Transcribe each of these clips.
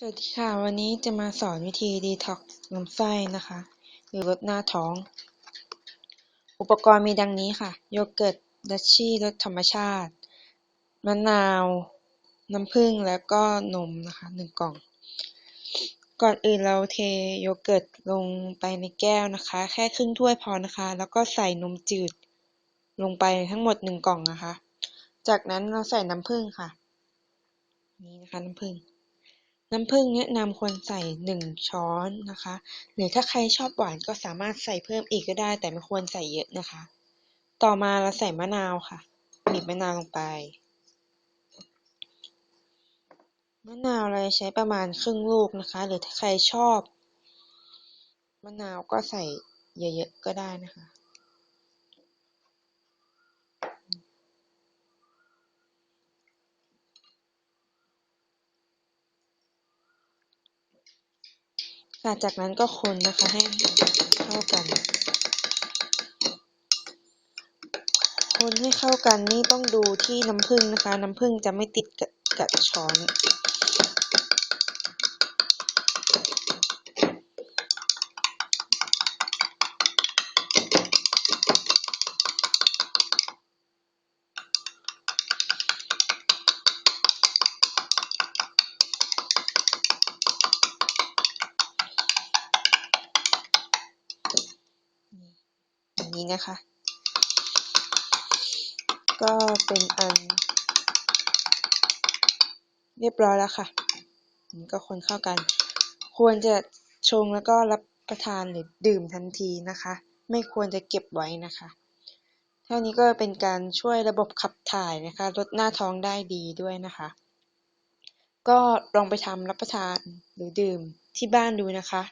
สวัสดีค่ะ วันนี้จะมาสอนวิธีดีท็อกซ์ลำไส้นะคะ หรือลดหน้าท้อง อุปกรณ์มีดังนี้ค่ะ โยเกิร์ต ดัชชี่รสธรรมชาติ มะนาว น้ำผึ้งแล้วก็นมนะคะหนึ่งกล่อง ก่อนอื่นเราเทโยเกิร์ตลงไปในแก้วนะคะ แค่ครึ่งถ้วยพอนะคะ แล้วก็ใส่นมจืดลงไปทั้งหมดหนึ่งกล่องนะคะ จากนั้นเราใส่น้ำผึ้งค่ะ นี่นะคะน้ำผึ้ง น้ำผึ้งแนะนำควรใส่ หนึ่ง ช้อนนะคะ หรือถ้าใครชอบหวานก็สามารถใส่เพิ่มอีกก็ได้ แต่ไม่ควรใส่เยอะนะคะ ต่อมาเราใส่มะนาวค่ะบีบมะนาวลงไป มะนาวเราใช้ประมาณครึ่งลูกนะคะ หรือถ้าใครชอบ มะนาวก็ใส่เยอะๆก็ได้นะคะ หลังจากนั้นก็คนนะคะให้เข้ากัน คนให้เข้ากันนี่ต้องดูที่น้ำผึ้งนะคะ น้ำผึ้งจะไม่ติดกับกับช้อน อย่างนี้นะคะ ก็เป็นอัน เรียบร้อยแล้วค่ะนี่ก็คนเข้ากัน ควรจะชงแล้วก็รับประทานหรือดื่มทันทีนะคะ ไม่ควรจะเก็บไว้นะคะเท่านี้ก็เป็นการช่วยระบบขับถ่ายนะคะ ลดหน้าท้องได้ดีด้วยนะคะ ก็ลองไปทำรับประทานหรือดื่มที่บ้านดูนะคะ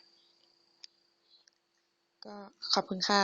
ก็ขอบคุณค่ะ